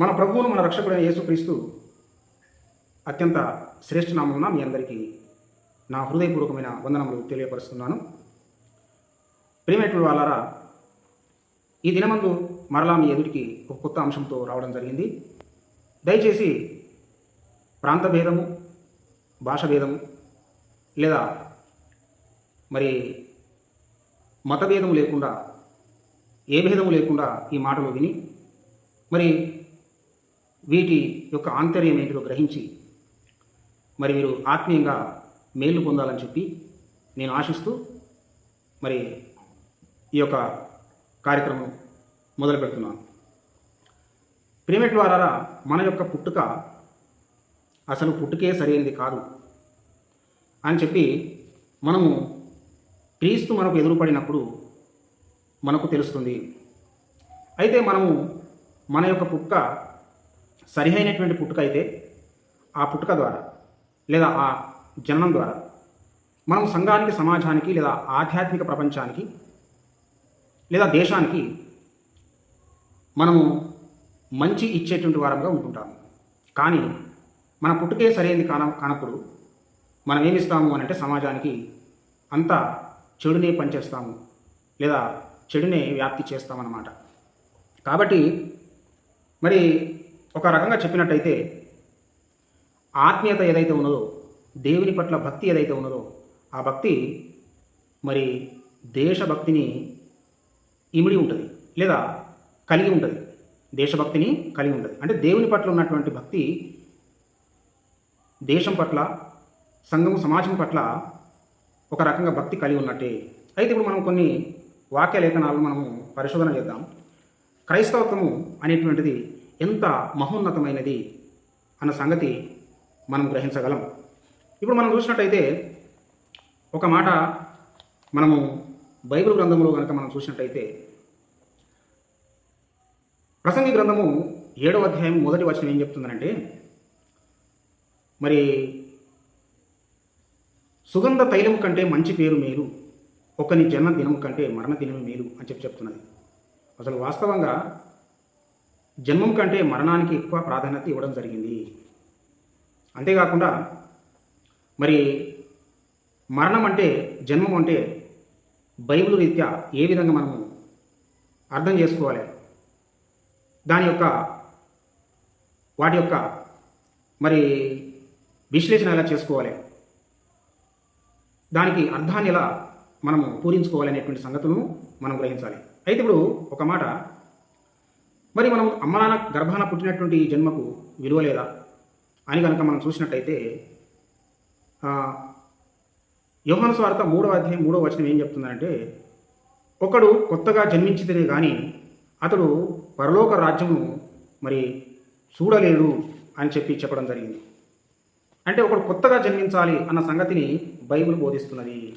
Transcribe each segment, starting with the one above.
మన ప్రభువును మన రక్షకుడైన యేసుక్రీస్తు అత్యంత శ్రేష్ఠ నామమున మీ అందరికీ నా హృదయపూర్వకమైన వందనములు తెలియపరుస్తున్నాను. ప్రియమైనటువంటి వాళ్ళారా ఈ దినమందు మరలా మీ ఎదుటికి ఒక కొత్త అంశంతో రావడం జరిగింది. దయచేసి ప్రాంత భేదము భాష భేదము లేదా మరి మతభేదము లేకుండా ఏ భేదము లేకుండా ఈ మాటలు విని మరి వీటి యొక్క ఆంతర్యం ఏంటిదో గ్రహించి మరి మీరు ఆత్మీయంగా మేలు పొందాలని చెప్పి నేను ఆశిస్తూ మరి ఈ యొక్క కార్యక్రమం మొదలు పెడుతున్నాను. ప్రేమటి ద్వారా మన యొక్క పుట్టుక అసలు పుట్టుకే సరైనది కాదు అని చెప్పి మనము క్రీస్తు మనకు ఎదురుపడినప్పుడు మనకు తెలుస్తుంది. అయితే మనము మన యొక్క పుట్టుక సరిహైనటువంటి పుట్టుక అయితే ఆ పుట్టుక ద్వారా లేదా ఆ జననం ద్వారా మనం సంఘానికి సమాజానికి లేదా ఆధ్యాత్మిక ప్రపంచానికి లేదా దేశానికి మనము మంచి ఇచ్చేటువంటి వారంగా ఉంటుంటాము. కానీ మన పుట్టుకే సరైనది కాన కానప్పుడు మనం ఏమిస్తాము అని అంటే సమాజానికి అంతా చెడునే పనిచేస్తాము లేదా చెడునే వ్యాప్తి చేస్తామన్నమాట. కాబట్టి మరి ఒక రకంగా చెప్పినట్టయితే ఆత్మీయత ఏదైతే ఉన్నదో దేవుని పట్ల భక్తి ఏదైతే ఉన్నదో ఆ భక్తి మరి దేశభక్తిని ఇమిడి ఉంటుంది లేదా కలిగి ఉంటుంది. దేశభక్తిని కలిగి ఉంటుంది. అంటే దేవుని పట్ల ఉన్నటువంటి భక్తి దేశం పట్ల సంఘం సమాజం పట్ల ఒక రకంగా భక్తి కలిగి ఉన్నట్టే. అయితే ఇప్పుడు మనం కొన్ని వాక్య లేఖనాలను మనము పరిశోధన చేద్దాం. క్రైస్తవత్వము అనేటువంటిది ఎంత మహోన్నతమైనది అన్న సంగతి మనం గ్రహించగలం. ఇప్పుడు మనం చూసినట్టయితే ఒక మాట మనము బైబిల్ గ్రంథంలో కనుక మనం చూసినట్టయితే ప్రసంగి గ్రంథము ఏడవ అధ్యాయం మొదటి వచనం ఏం చెప్తుందంటే మరి సుగంధ తైలము కంటే మంచి పేరు మేలు ఒకని జన్మదినం కంటే మరణ దినము మేలు అని చెప్పి చెప్తున్నది. అసలు వాస్తవంగా జన్మం కంటే మరణానికి ఎక్కువ ప్రాధాన్యత ఇవ్వడం జరిగింది. అంతేకాకుండా మరి మరణం అంటే జన్మం అంటే బైబిల్ రీత్యా ఏ విధంగా మనము అర్థం చేసుకోవాలి? దాని యొక్క వాటి యొక్క మరి విశ్లేషణ ఎలా చేసుకోవాలి? దానికి అర్థాన్ని ఎలా మనము పూరించుకోవాలి అనేటువంటి సంగతులను మనం గ్రహించాలి. అయితే ఇప్పుడు ఒక మాట మరి మనం అమ్మ నాన్న గర్భాన పుట్టినటువంటి జన్మకు విలువ లేదా అని కనుక మనం చూసినట్టయితే యోహాను స్వార్థ మూడవ అధ్యాయం మూడవ వచనం ఏం చెప్తుందంటే ఒకడు కొత్తగా జన్మించితేనే కానీ అతడు పరలోక రాజ్యమును మరి చూడలేడు అని చెప్పి చెప్పడం జరిగింది. అంటే ఒకడు కొత్తగా జన్మించాలి అన్న సంగతిని బైబిల్ బోధిస్తున్నది.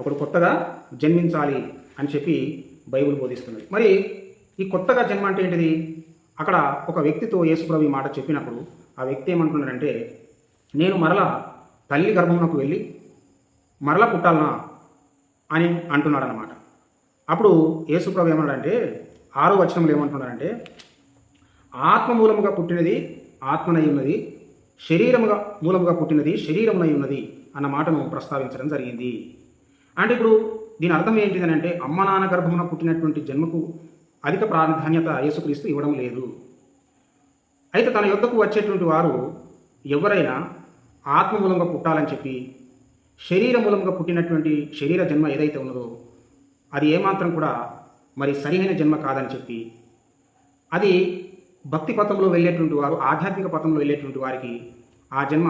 ఒకడు కొత్తగా జన్మించాలి అని చెప్పి బైబిల్ బోధిస్తున్నది. మరి ఈ కొత్తగా జన్మ అంటే ఏంటిది? అక్కడ ఒక వ్యక్తితో యేసుప్రభు ఈ మాట చెప్పినప్పుడు ఆ వ్యక్తి ఏమంటున్నాడంటే నేను మరలా తల్లి గర్భమునకు వెళ్ళి మరలా పుట్టాలనా? అని అంటున్నాడు అనమాట అప్పుడు యేసుప్రభు ఏమన్నాడంటే ఆరో వచనంలో ఏమంటున్నాడంటే ఆత్మ మూలముగా పుట్టినది ఆత్మనై ఉన్నది శరీరముగా మూలముగా పుట్టినది శరీరమునై ఉన్నది అన్న మాటను ప్రస్తావించడం జరిగింది. అంటే ఇప్పుడు దీని అర్థం ఏంటిదని అంటే అమ్మ నాన్న గర్భమున పుట్టినటువంటి జన్మకు అధిక ప్రాధాన్యత యేసుక్రీస్తు ఇవ్వడం లేదు. అయితే తన యొద్దకు వచ్చేటువంటి వారు ఎవరైనా ఆత్మ మూలంగా పుట్టాలని చెప్పి శరీర మూలంగా పుట్టినటువంటి శరీర జన్మ ఏదైతే ఉన్నదో అది ఏమాత్రం కూడా మరి సరైన జన్మ కాదని చెప్పి అది భక్తి పథంలో వెళ్ళేటువంటి వారు ఆధ్యాత్మిక పథంలో వెళ్ళేటువంటి వారికి ఆ జన్మ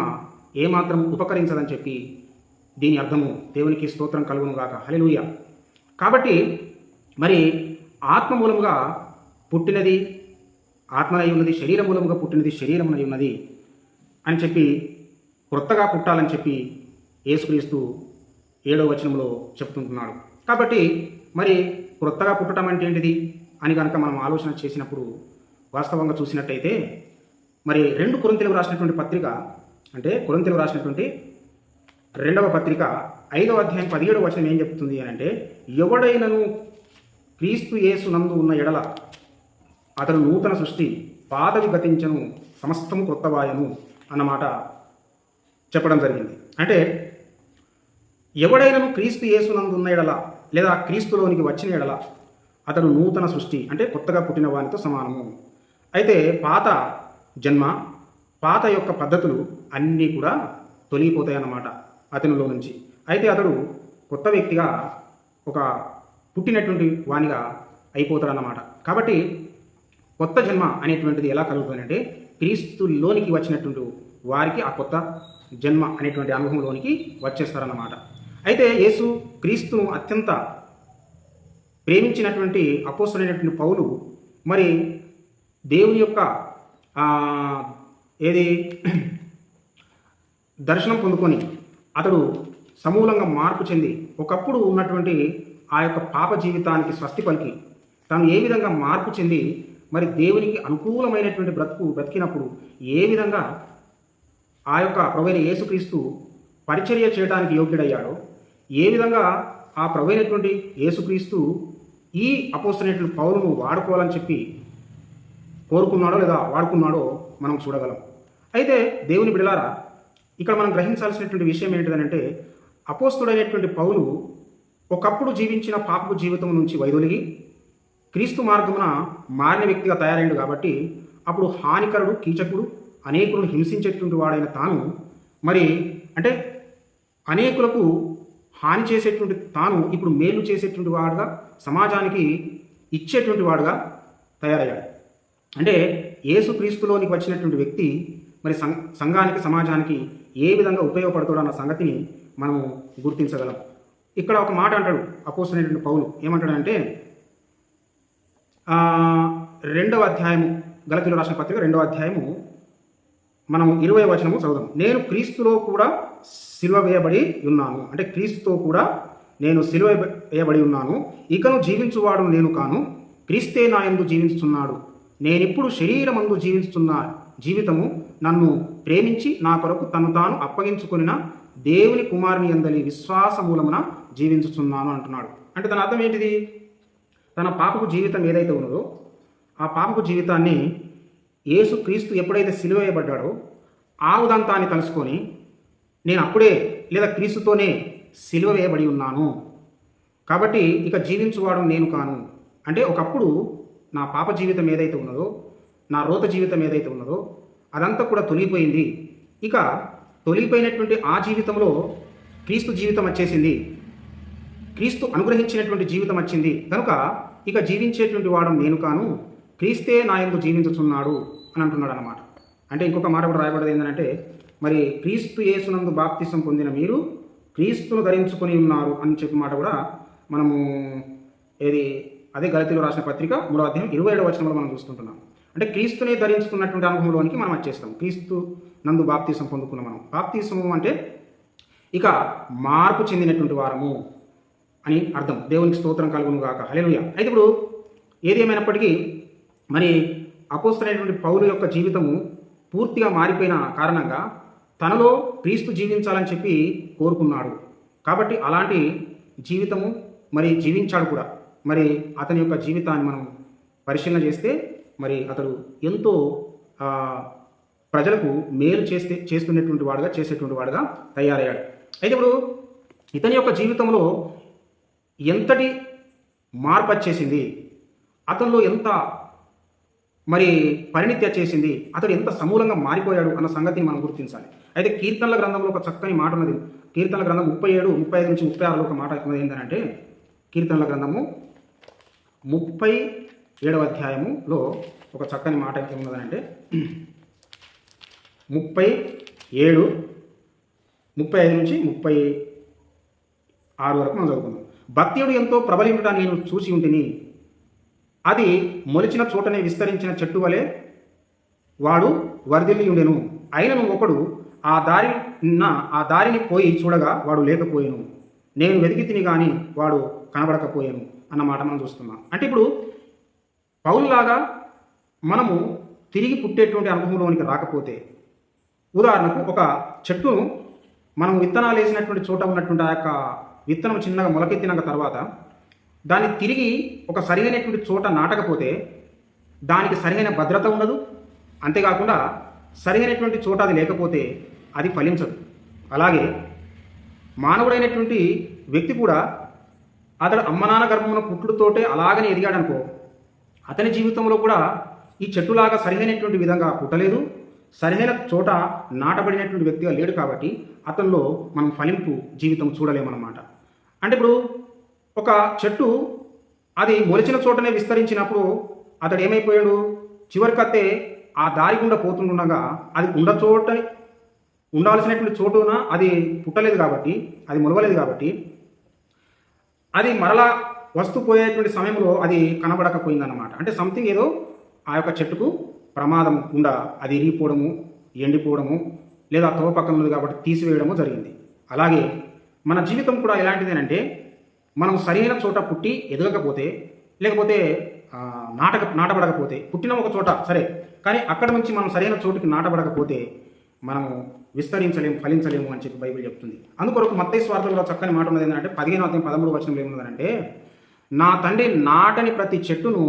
ఏమాత్రం ఉపకరించదని చెప్పి దీని అర్థము దేవునికి స్తోత్రం కలుగును గాక హలిలుయ కాబట్టి మరి ఆత్మ మూలముగా పుట్టినది ఆత్మనై ఉన్నది శరీర మూలముగా పుట్టినది శరీరమునై ఉన్నది అని చెప్పి క్రొత్తగా పుట్టాలని చెప్పి యేసుక్రీస్తు ఏడో వచనంలో చెప్తుంటున్నాడు. కాబట్టి మరి క్రొత్తగా పుట్టడం అంటే ఏంటిది అని కనుక మనం ఆలోచన చేసినప్పుడు వాస్తవంగా చూసినట్టయితే మరి రెండు కొరింతలకు రాసినటువంటి పత్రిక అంటే కొరింతలకు రాసినటువంటి రెండవ పత్రిక ఐదవ అధ్యాయం పదిహేడు వచనం ఏం చెప్తుంది అని అంటే ఎవడైనను క్రీస్తు యేసు నందు ఉన్న ఎడల అతడు నూతన సృష్టి పాతవి గతించను సమస్తము క్రొత్తవాయను అన్నమాట చెప్పడం జరిగింది. అంటే ఎవడైనను క్రీస్తు యేసునందు ఉన్న ఎడల లేదా క్రీస్తులోనికి వచ్చిన ఎడల అతడు నూతన సృష్టి అంటే కొత్తగా పుట్టిన వానితో సమానము. అయితే పాత జన్మ పాత యొక్క పద్ధతులు అన్నీ కూడా తొలగిపోతాయి అన్నమాట అతనిలో నుంచి. అయితే అతడు కొత్త వ్యక్తిగా ఒక పుట్టినటువంటి వానిగా అయిపోతాడన్నమాట కాబట్టి కొత్త జన్మ అనేటువంటిది ఎలా కలుగుతుందంటే క్రీస్తులోనికి వచ్చినటువంటి వారికి ఆ కొత్త జన్మ అనేటువంటి అనుభవంలోనికి వచ్చేస్తారన్నమాట. అయితే యేసు క్రీస్తును అత్యంత ప్రేమించినటువంటి అపోసరైనటువంటి పౌలు మరి దేవుని యొక్క ఏది దర్శనం పొందుకొని అతడు సమూలంగా మార్పు చెంది ఒకప్పుడు ఉన్నటువంటి ఆ యొక్క పాప జీవితానికి స్వస్తి పలికి. తాను ఏ విధంగా మార్పు చెంది మరి దేవునికి అనుకూలమైనటువంటి బ్రతుకు బ్రతికినప్పుడు ఏ విధంగా ఆ యొక్క ప్రవైన యేసుక్రీస్తు పరిచర్య చేయడానికి యోగ్యుడయ్యాడో ఏ విధంగా ఆ ప్రవైనటువంటి యేసుక్రీస్తు ఈ అపోస్తున్నటువంటి పౌరును వాడుకోవాలని చెప్పి కోరుకున్నాడో లేదా వాడుకున్నాడో మనం చూడగలం. అయితే దేవుని బిడలారా ఇక్కడ మనం గ్రహించాల్సినటువంటి విషయం ఏంటిదనంటే అపోస్తుడైనటువంటి పౌలు ఒకప్పుడు జీవించిన పాపపు జీవితం నుంచి వైదొలిగి క్రీస్తు మార్గమున మారిన వ్యక్తిగా తయారైండు కాబట్టి అప్పుడు హానికరుడు కీచకుడు అనేకులను హింసించేటువంటి వాడైన తాను మరి అంటే అనేకులకు హాని చేసేటువంటి తాను ఇప్పుడు మేలు చేసేటువంటి వాడుగా సమాజానికి ఇచ్చేటువంటి వాడుగా తయారయ్యాడు. అంటే యేసు క్రీస్తులోనికి వచ్చినటువంటి వ్యక్తి మరి సంఘానికి సమాజానికి ఏ విధంగా ఉపయోగపడతాడు అన్న సంగతిని మనము గుర్తించగలం. ఇక్కడ ఒక మాట అంటాడు అపోసరైనటువంటి పౌలు. ఏమంటాడంటే రెండవ అధ్యాయము గలతీలు రాసిన పత్రిక రెండవ అధ్యాయము మనం ఇరవై వచనము చదువుదాం. నేను క్రీస్తులో కూడా సిలువ వేయబడి ఉన్నాను. అంటే క్రీస్తుతో కూడా నేను సిలువ వేయబడి ఉన్నాను. ఇకను జీవించువాడు నేను కాను. క్రీస్తే నా యందు జీవించుతున్నాడు నేనిప్పుడు శరీరమందు జీవిస్తున్న జీవితము నన్ను ప్రేమించి నా కొరకు తను తాను అప్పగించుకొనిన దేవుని కుమారుని ఎందలి విశ్వాస మూలమున జీవించుచున్నాను అంటున్నాడు. అంటే దాని అర్థం ఏంటిది? తన పాపపు జీవితం ఏదైతే ఉన్నదో ఆ పాపపు జీవితాన్ని యేసు క్రీస్తు ఎప్పుడైతే సిలువేయబడ్డాడో ఆ ఉదంతాన్ని తలుసుకొని నేను అప్పుడే లేదా క్రీస్తుతోనే సిలువ వేయబడి ఉన్నాను. కాబట్టి ఇక జీవించువాడు నేను కాను. అంటే ఒకప్పుడు నా పాప జీవితం ఏదైతే ఉన్నదో నా రోత జీవితం ఏదైతే ఉన్నదో అదంతా కూడా తొలిగిపోయింది. ఇక తొలిగిపోయినటువంటి ఆ జీవితంలో క్రీస్తు జీవితం వచ్చేసింది. క్రీస్తు అనుగ్రహించినటువంటి జీవితం వచ్చింది. కనుక ఇక జీవించేటువంటి వాడు నేను కాను క్రీస్తే నా ఎందుకు జీవించుచున్నాడు అని అంటున్నాడు అనమాట అంటే ఇంకొక మాట కూడా రాయబడదు ఏంటంటే మరి క్రీస్తు యేసునందు బాప్తిసం పొందిన మీరు క్రీస్తును ధరించుకొని ఉన్నారు అని చెప్పి మాట కూడా మనము ఏది అదే గలతీలో రాసిన పత్రిక మూడో అధ్యాయం ఇరవై ఏడవ వచనంలో మనం చూసుకుంటున్నాం అంటే క్రీస్తునే ధరించుకున్నటువంటి అనుభవంలోనికి మనం వచ్చేస్తాం. క్రీస్తు నందు బాప్తీసం పొందుకున్నాం మనం. బాప్తీసము అంటే ఇక మార్పు చెందినటువంటి వారము. అని అర్థం. దేవునికి స్తోత్రం కలుగును గాక. హల్లెలూయా. అయితే ఇప్పుడు ఏది ఏమైనప్పటికీ మరి అపోస్తులైనటువంటి పౌరు యొక్క జీవితము పూర్తిగా మారిపోయిన కారణంగా తనలో క్రీస్తు జీవించాలని చెప్పి కోరుకున్నాడు. కాబట్టి అలాంటి జీవితము మరి జీవించాడు కూడా. మరి అతని యొక్క జీవితాన్ని మనం పరిశీలన చేస్తే మరి అతడు ఎంతో ప్రజలకు మేలు చేస్తే చేస్తున్నటువంటి వాడుగా చేసేటువంటి వాడుగా తయారయ్యాడు. అయితే ఇప్పుడు ఇతని యొక్క జీవితంలో ఎంతటి మార్పు వచ్చేసింది? అతనిలో ఎంత మరి పరిణితి చేసింది అతడు ఎంత సమూలంగా మారిపోయాడు అన్న సంగతిని మనం గుర్తించాలి. అయితే కీర్తనల గ్రంథంలో ఒక చక్కని మాట ఉన్నది. కీర్తనల గ్రంథం ముప్పై ఏడు ముప్పై ఐదు నుంచి ముప్పై ఆరులో ఒక మాట ఉన్నది ఏంటంటే కీర్తనల గ్రంథము ముప్పై ఏడవ అధ్యాయములో ఒక చక్కని మాట ఏమున్నదంటే ముప్పై ఏడు ముప్పై ఐదు నుంచి ముప్పై ఆరు వరకు మనం చదువుకుందాం. భక్తియుడు ఎంతో ప్రబలింపుట నేను చూసి ఉంటిని. అది మొలిచిన చోటనే విస్తరించిన చెట్టు వలె వాడు వరదిల్లి ఉండెను అయినను ఒకడు ఆ దారి ఆ దారిని పోయి చూడగా వాడు లేకపోయాను. నేను వెతికి తిని కానీ వాడు కనబడకపోయాను అన్నమాట మనం చూస్తున్నాం. అంటే ఇప్పుడు పౌరులాగా మనము తిరిగి పుట్టేటువంటి అనుభవంలోనికి రాకపోతే ఉదాహరణకు ఒక చెట్టును మనం విత్తనాలు వేసినటువంటి చోట ఉన్నటువంటి ఆ యొక్క విత్తనం చిన్నగా మొలకెత్తినాక తర్వాత దాన్ని తిరిగి ఒక సరైనటువంటి చోట నాటకపోతే దానికి సరైన భద్రత ఉండదు. అంతేకాకుండా సరైనటువంటి చోట అది లేకపోతే అది ఫలించదు. అలాగే మానవుడైనటువంటి వ్యక్తి కూడా అతడు అమ్మనాన్న గర్భమున పుట్టుడుతోటే అలాగనే ఎదిగాడనుకో అతని జీవితంలో కూడా ఈ చెట్టులాగా సరిగైనటువంటి విధంగా పుట్టలేదు. సరిహైన చోట నాటబడినటువంటి వ్యక్తిగా లేడు కాబట్టి అతనిలో మనం ఫలింపు జీవితం చూడలేమన్నమాట. అంటే ఇప్పుడు ఒక చెట్టు అది మొలిచిన చోటనే విస్తరించినప్పుడు అతడు ఏమైపోయాడు? చివరికత్తే ఆ దారి గుండా పోతుండగా అది ఉండ చోట ఉండాల్సినటువంటి చోటున అది పుట్టలేదు కాబట్టి అది మొలవలేదు కాబట్టి అది మరలా వస్తూ పోయేటువంటి సమయంలో అది కనబడకపోయిందన్నమాట. అంటే సంథింగ్ ఏదో ఆ యొక్క చెట్టుకు ప్రమాదం గుండా అది ఇరిగిపోవడము ఎండిపోవడము లేదా తోవ పక్కన ఉంది కాబట్టి తీసివేయడము జరిగింది. అలాగే మన జీవితం కూడా ఎలాంటిదేనంటే మనం సరైన చోట పుట్టి ఎదగకపోతే లేకపోతే నాటక నాటబడకపోతే పుట్టిన ఒక చోట సరే కానీ అక్కడ నుంచి మనం సరైన చోటుకి నాటబడకపోతే మనము విస్తరించలేము ఫలించలేము అని చెప్పి బైబిల్ చెప్తుంది. అందుకొరకు మత్తయ్య స్వార్థంలో చక్కని మాట ఉన్నది ఏంటంటే పదిహేను అధ్యాయం పదమూడు వచనంలో ఏమున్నదంటే నా తండ్రి నాటని ప్రతి చెట్టును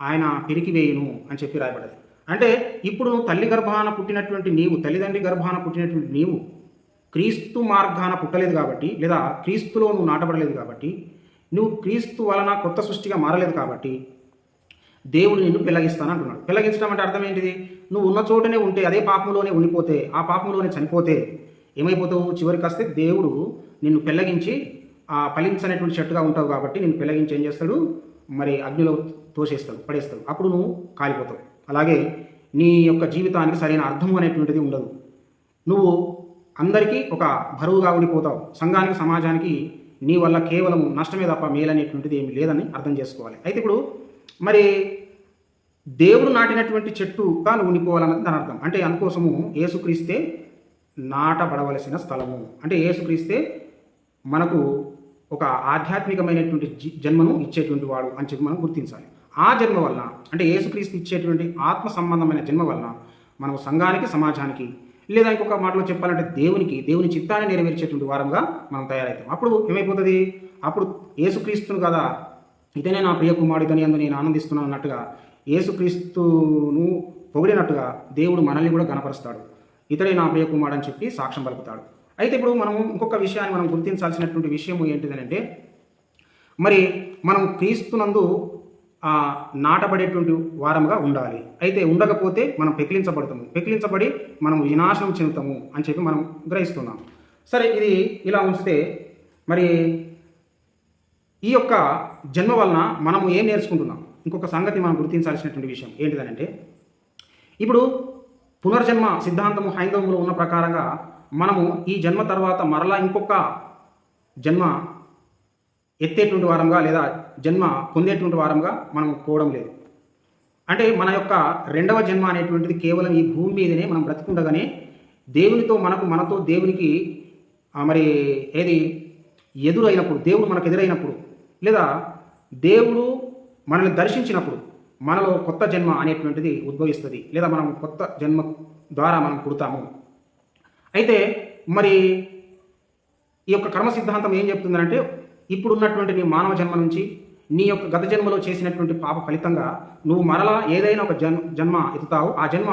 ఆయన పిరికివేయును అని చెప్పి రాయబడదు అంటే ఇప్పుడు తల్లి గర్భాన పుట్టినటువంటి నీవు తల్లిదండ్రి గర్భాన పుట్టినటువంటి నీవు క్రీస్తు మార్గాన పుట్టలేదు కాబట్టి లేదా క్రీస్తులో నువ్వు నాటబడలేదు కాబట్టి నువ్వు క్రీస్తు వలన కొత్త సృష్టిగా మారలేదు కాబట్టి దేవుడు నిన్ను పెళ్ళగిస్తాను అంటున్నాడు. పెళ్ళగించడం అంటే అర్థం ఏంటిది? నువ్వు ఉన్న చోటనే ఉంటే అదే పాపంలోనే ఉండిపోతే ఆ పాపంలోనే చనిపోతే ఏమైపోతావు? చివరికి వస్తే దేవుడు నిన్ను పెళ్ళగించి ఆ ఫలించనటువంటి చెట్టుగా ఉంటావు కాబట్టి నిన్ను పెళ్ళగించి ఏం చేస్తాడు? మరి అగ్నిలో తోసేస్తాడు పడేస్తాడు. అప్పుడు నువ్వు కాలిపోతావు. అలాగే నీ యొక్క జీవితానికి సరైన అర్థం అనేటువంటిది ఉండదు. నువ్వు అందరికీ ఒక బరువుగా ఉండిపోతావు. సంఘానికి సమాజానికి నీ వల్ల కేవలం నష్టమే తప్ప మేలనేటువంటిది ఏమి లేదని అర్థం చేసుకోవాలి. అయితే ఇప్పుడు మరి దేవుడు నాటినటువంటి చెట్టుగా నువ్వు ఉండిపోవాలన్నది దాని అర్థం. అంటే అందుకోసము ఏసుక్రీస్తే నాటబడవలసిన స్థలము. అంటే ఏసుక్రీస్తే మనకు ఒక ఆధ్యాత్మికమైనటువంటి జి- జన్మను ఇచ్చేటువంటి వాడు అని చెప్పి మనం గుర్తించాలి. ఆ జన్మ వలన అంటే ఏసుక్రీస్తు ఇచ్చేటువంటి ఆత్మ సంబంధమైన జన్మ వలన మనం సంఘానికి సమాజానికి లేదా ఇంకొక మాటలో చెప్పాలంటే దేవునికి దేవుని చిత్తాన్ని నెరవేర్చేటువంటి వారంగా మనం తయారవుతాం అప్పుడు ఏమైపోతుంది? అప్పుడు ఏసుక్రీస్తును కదా ఇతనే నా ప్రియ కుమారుడిని అందు నేను ఆనందిస్తున్నాను అన్నట్టుగా ఏసుక్రీస్తును పొగిడినట్టుగా దేవుడు మనల్ని కూడా గణపరుస్తాడు. ఇతడే నా ప్రియ కుమారుడు అని చెప్పి సాక్ష్యం పలుకుతాడు. అయితే ఇప్పుడు మనం ఇంకొక విషయాన్ని మనం గుర్తించాల్సినటువంటి విషయం ఏంటిదనంటే మరి మనం క్రీస్తునందు నాటబడేటువంటి వారముగా ఉండాలి. అయితే ఉండకపోతే మనం పెకిలించబడతాము. పెకిలించబడి మనం వినాశనం చెందుతాము అని చెప్పి మనం గ్రహిస్తున్నాం. సరే ఇది ఇలా ఉంచితే మరి ఈ యొక్క జన్మ వలన మనము ఏం నేర్చుకుంటున్నాం? ఇంకొక సంగతి మనం గుర్తించాల్సినటువంటి విషయం ఏంటిదనంటే ఇప్పుడు పునర్జన్మ సిద్ధాంతము హైందవంలో ఉన్న ప్రకారంగా మనము ఈ జన్మ తర్వాత మరలా ఇంకొక జన్మ ఎత్తేటువంటి వారంగా లేదా జన్మ పొందేటువంటి వారంగా మనం పోవడం లేదు. అంటే మన యొక్క రెండవ జన్మ అనేటువంటిది కేవలం ఈ భూమి మీదనే మనం బ్రతికుండగానే దేవునితో మనకు మనతో దేవునికి మరి ఏది ఎదురైనప్పుడు దేవుడు మనకు ఎదురైనప్పుడు లేదా దేవుడు మనల్ని దర్శించినప్పుడు మనలో కొత్త జన్మ అనేటువంటిది ఉద్భవిస్తుంది లేదా మనం కొత్త జన్మ ద్వారా మనం పుడతాము. అయితే మరి ఈ యొక్క కర్మ సిద్ధాంతం ఏం చెప్తుందంటే ఇప్పుడు ఉన్నటువంటి నీ మానవ జన్మ నుంచి నీ యొక్క గత జన్మలో చేసినటువంటి పాప ఫలితంగా నువ్వు మరలా ఏదైనా ఒక జన్ జన్మ ఎత్తుతావు. ఆ జన్మ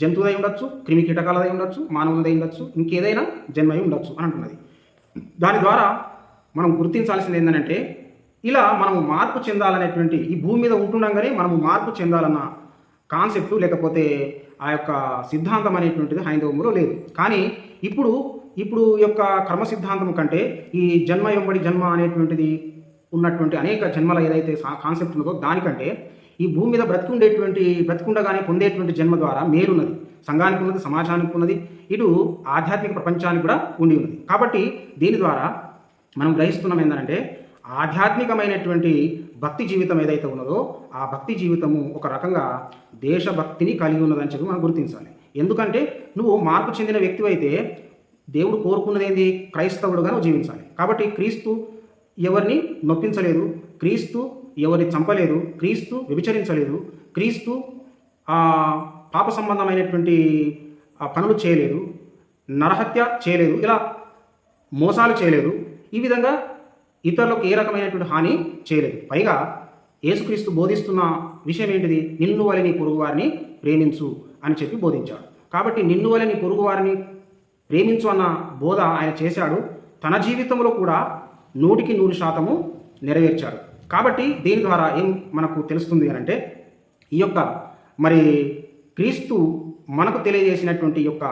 జంతువుదై ఉండొచ్చు క్రిమి కీటకాలదై ఉండొచ్చు మానవులదై ఉండొచ్చు ఇంకేదైనా జన్మ ఉండొచ్చు అని అంటున్నది. దాని ద్వారా మనం గుర్తించాల్సింది ఏంటంటే ఇలా మనం మార్పు చెందాలనేటువంటి ఈ భూమి మీద ఉంటుండగానే మనము మార్పు చెందాలన్న కాన్సెప్ట్ లేకపోతే ఆ యొక్క సిద్ధాంతం అనేటువంటిది హైందవంలో లేదు. కానీ ఇప్పుడు ఇప్పుడు యొక్క కర్మ సిద్ధాంతం కంటే ఈ జన్మ ఎంబడి జన్మ అనేటువంటిది ఉన్నటువంటి అనేక జన్మల ఏదైతే కాన్సెప్ట్ ఉన్నదో దానికంటే ఈ భూమి మీద బ్రతికుండేటువంటి బ్రతికుండగానే పొందేటువంటి జన్మ ద్వారా మేలున్నది. సంఘానికి ఉన్నది సమాజానికి ఉన్నది ఇటు ఆధ్యాత్మిక ప్రపంచానికి కూడా ఉండి ఉన్నది. కాబట్టి దీని ద్వారా మనం గ్రహిస్తున్నాం ఏంటంటే ఆధ్యాత్మికమైనటువంటి భక్తి జీవితం ఏదైతే ఉన్నదో ఆ భక్తి జీవితము ఒక రకంగా దేశభక్తిని కలిగి ఉన్నదని చెప్పి మనం గుర్తించాలి. ఎందుకంటే నువ్వు మార్పు చెందిన వ్యక్తి అయితే దేవుడు కోరుకున్నది ఏంది క్రైస్తవుడుగా జీవించాలి. కాబట్టి క్రీస్తు ఎవరిని నొప్పించలేదు క్రీస్తు ఎవరిని చంపలేదు క్రీస్తు వ్యభిచరించలేదు క్రీస్తు పాప సంబంధమైనటువంటి ఆ, పనులు చేయలేదు నరహత్య చేయలేదు ఇలా మోసాలు చేయలేదు ఈ విధంగా ఇతరులకు ఏ రకమైనటువంటి హాని చేయలేదు. పైగా యేసుక్రీస్తు బోధిస్తున్న విషయం ఏంటిది? నిన్ను వలని పొరుగువారిని ప్రేమించు అని చెప్పి బోధించాడు. కాబట్టి నిన్ను వలని పొరుగువారిని ప్రేమించు అన్న బోధ ఆయన చేశాడు. తన జీవితంలో కూడా నూటికి నూరు శాతము నెరవేర్చాడు. కాబట్టి దీని ద్వారా ఏం మనకు తెలుస్తుంది అని అంటే ఈ యొక్క మరి క్రీస్తు మనకు తెలియజేసినటువంటి యొక్క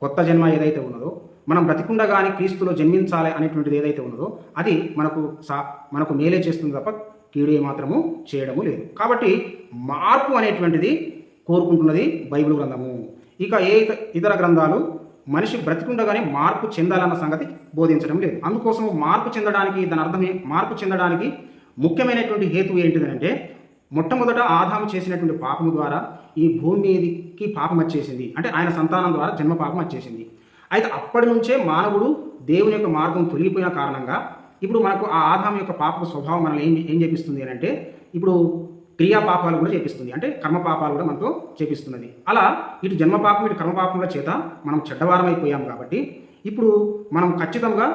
కొత్త జన్మ ఏదైతే ఉన్నదో మనం బ్రతికుండగానే క్రీస్తులో జన్మించాలి అనేటువంటిది ఏదైతే ఉన్నదో అది మనకు సా మనకు మేలే చేస్తుంది తప్ప కీడు ఏమాత్రము చేయడము లేదు. కాబట్టి మార్పు అనేటువంటిది కోరుకుంటున్నది బైబిల్ గ్రంథము. ఇక ఏ ఇత- ఇతర గ్రంథాలు మనిషి బ్రతికుండగానే మార్పు చెందాలన్న సంగతి బోధించడం లేదు. అందుకోసం మార్పు చెందడానికి దాని అర్థం మార్పు చెందడానికి ముఖ్యమైనటువంటి హేతు ఏంటిదంటే మొట్టమొదట ఆదాము చేసినటువంటి పాపము ద్వారా ఈ భూమి మీదకి పాపం వచ్చేసింది. అంటే ఆయన సంతానం ద్వారా జన్మ పాపం వచ్చేసింది. అయితే అప్పటి నుంచే మానవుడు దేవుని యొక్క మార్గం తొలగిపోయిన కారణంగా ఇప్పుడు మనకు ఆ ఆదాం యొక్క పాప స్వభావం మనల్ని ఏం ఏం చేపిస్తుంది అంటే ఇప్పుడు క్రియాపాపాలు కూడా చేపిస్తుంది. అంటే కర్మపాపాలు కూడా మనతో చేపిస్తున్నది. అలా ఇటు జన్మపాపం ఇటు కర్మపాపముల చేత మనం చెడ్డవారం అయిపోయాం కాబట్టి ఇప్పుడు మనం ఖచ్చితంగా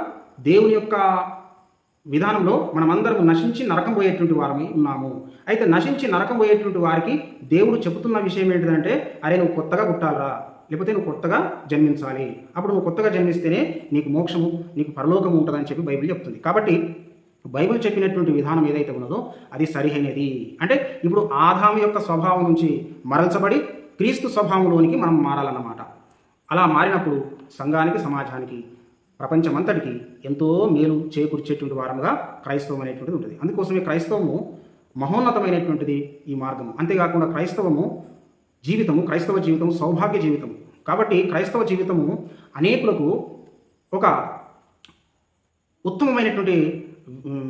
దేవుని యొక్క విధానంలో మనమందరం నశించి నరకం పోయేటువంటి వారమై ఉన్నాము. అయితే నశించి నరకం పోయేటువంటి వారికి దేవుడు చెబుతున్న విషయం ఏంటిదంటే అరే నువ్వు కొత్తగా పుట్టాలరా లేకపోతే నువ్వు కొత్తగా జన్మించాలి. అప్పుడు నువ్వు కొత్తగా జన్మిస్తేనే నీకు మోక్షము నీకు పరలోకం ఉంటుందని చెప్పి బైబిల్ చెప్తుంది. కాబట్టి బైబిల్ చెప్పినటువంటి విధానం ఏదైతే ఉన్నదో అది సరిహైనది అంటే ఇప్పుడు ఆదాము యొక్క స్వభావం నుంచి మరల్చబడి క్రీస్తు స్వభావంలోనికి మనం మారాలన్నమాట. అలా మారినప్పుడు సంఘానికి సమాజానికి ప్రపంచమంతటికి ఎంతో మేలు చేకూర్చేటువంటి వారంగా క్రైస్తవం అనేటువంటిది ఉంటుంది అందుకోసమే క్రైస్తవము మహోన్నతమైనటువంటిది ఈ మార్గము. అంతేకాకుండా క్రైస్తవము జీవితము క్రైస్తవ జీవితం సౌభాగ్య జీవితం కాబట్టి క్రైస్తవ జీవితము అనేకులకు ఒక ఉత్తమమైనటువంటి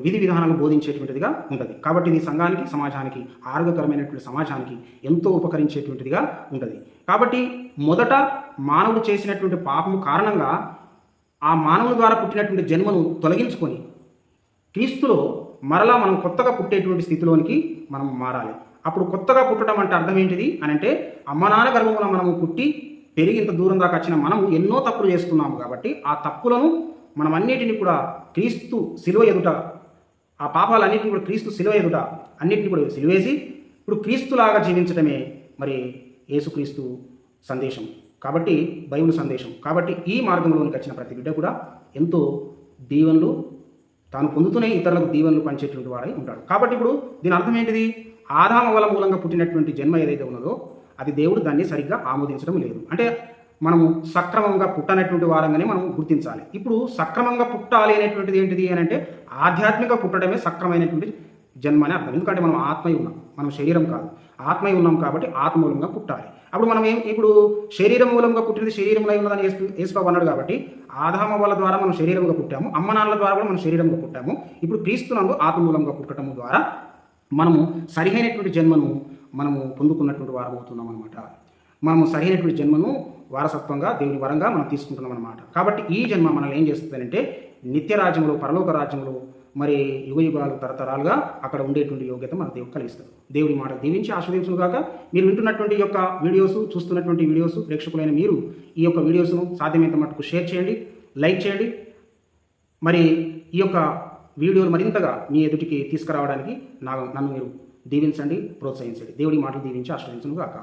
విధి విధానాలు బోధించేటువంటిదిగా ఉంటుంది. కాబట్టి ఇది సంఘానికి సమాజానికి ఆరోగ్యకరమైనటువంటి సమాజానికి ఎంతో ఉపకరించేటువంటిదిగా ఉంటుంది. కాబట్టి మొదట మానవుడు చేసినటువంటి పాపము కారణంగా ఆ మానవుని ద్వారా పుట్టినటువంటి జన్మను తొలగించుకొని క్రీస్తులో మరలా మనం కొత్తగా పుట్టేటువంటి స్థితిలోనికి మనం మారాలి. అప్పుడు కొత్తగా పుట్టడం అంటే అర్థం ఏంటిది అని అంటే అమ్మ నాన్న గర్భంలో మనము పుట్టి పెరిగి ఇంత దూరం దాకా వచ్చిన మనము ఎన్నో తప్పులు చేస్తున్నాము కాబట్టి ఆ తప్పులను మనం అన్నిటిని కూడా క్రీస్తు సిలువ ఎదుట ఆ పాపాలన్నింటినీ కూడా క్రీస్తు సిలువ ఎదుట అన్నిటిని కూడా సిలువేసి ఇప్పుడు క్రీస్తులాగా జీవించడమే మరి యేసుక్రీస్తు సందేశం. కాబట్టి బైబిల్ సందేశం. కాబట్టి ఈ మార్గంలోనికి వచ్చిన ప్రతి బిడ్డ కూడా ఎంతో దీవెనలు తాను పొందుతూనే ఇతరులకు దీవెనలు పంచేటువంటి వాడై ఉంటాడు. కాబట్టి ఇప్పుడు దీని అర్థం ఏంటిది? ఆదామ వల మూలంగా పుట్టినటువంటి జన్మ ఏదైతే ఉన్నదో అది దేవుడు దాన్ని సరిగ్గా ఆమోదించడం లేదు. అంటే మనము సక్రమంగా పుట్టనటువంటి వారంగానే మనం గుర్తించాలి. ఇప్పుడు సక్రమంగా పుట్టాలి అనేటువంటిది ఏంటిది అని అంటే ఆధ్యాత్మిక పుట్టడమే సక్రమైనటువంటి జన్మ అని అర్థం. ఎందుకంటే మనం ఆత్మయి ఉన్నాం. మనం శరీరం కాదు. ఆత్మయి ఉన్నాం కాబట్టి ఆత్మ మూలంగా పుట్టాలి. అప్పుడు మనం ఏం ఇప్పుడు శరీరం మూలంగా పుట్టినది శరీరంలో ఉన్నదని యేసు యేసుబాబు అన్నాడు కాబట్టి ఆదామ వాళ్ళ ద్వారా మనం శరీరంగా పుట్టాము. అమ్మ నాన్నల ద్వారా కూడా మనం శరీరంగా పుట్టాము. ఇప్పుడు క్రీస్తునందు ఆత్మ మూలంగా పుట్టడం ద్వారా మనము సరిహైనటువంటి జన్మను మనము పొందుకున్నటువంటి వారం అవుతున్నాం అనమాట మనము సరైనటువంటి జన్మను వారసత్వంగా దేవుని వరంగా మనం తీసుకుంటున్నాం అనమాట కాబట్టి ఈ జన్మ మనల్ని ఏం చేస్తుందంటే నిత్య రాజ్యంలో పరలోక రాజ్యంలో మరి యుగ యుగాలు తరతరాలుగా అక్కడ ఉండేటువంటి యోగ్యత మన దేవుడు కలిగిస్తారు దేవుడి మాట దీవించి ఆస్వాదించును కాక మీరు వింటున్నటువంటి యొక్క వీడియోస్ చూస్తున్నటువంటి వీడియోస్ ప్రేక్షకులైన మీరు ఈ యొక్క వీడియోస్ను సాధ్యమైనంత మటుకు షేర్ చేయండి లైక్ చేయండి. మరి ఈ యొక్క వీడియోలు మరింతగా మీ ఎదుటికి తీసుకురావడానికి నా నన్ను మీరు దీవించండి ప్రోత్సహించండి. దేవుడి మాటలు దీవించి ఆశ్రయించును కాక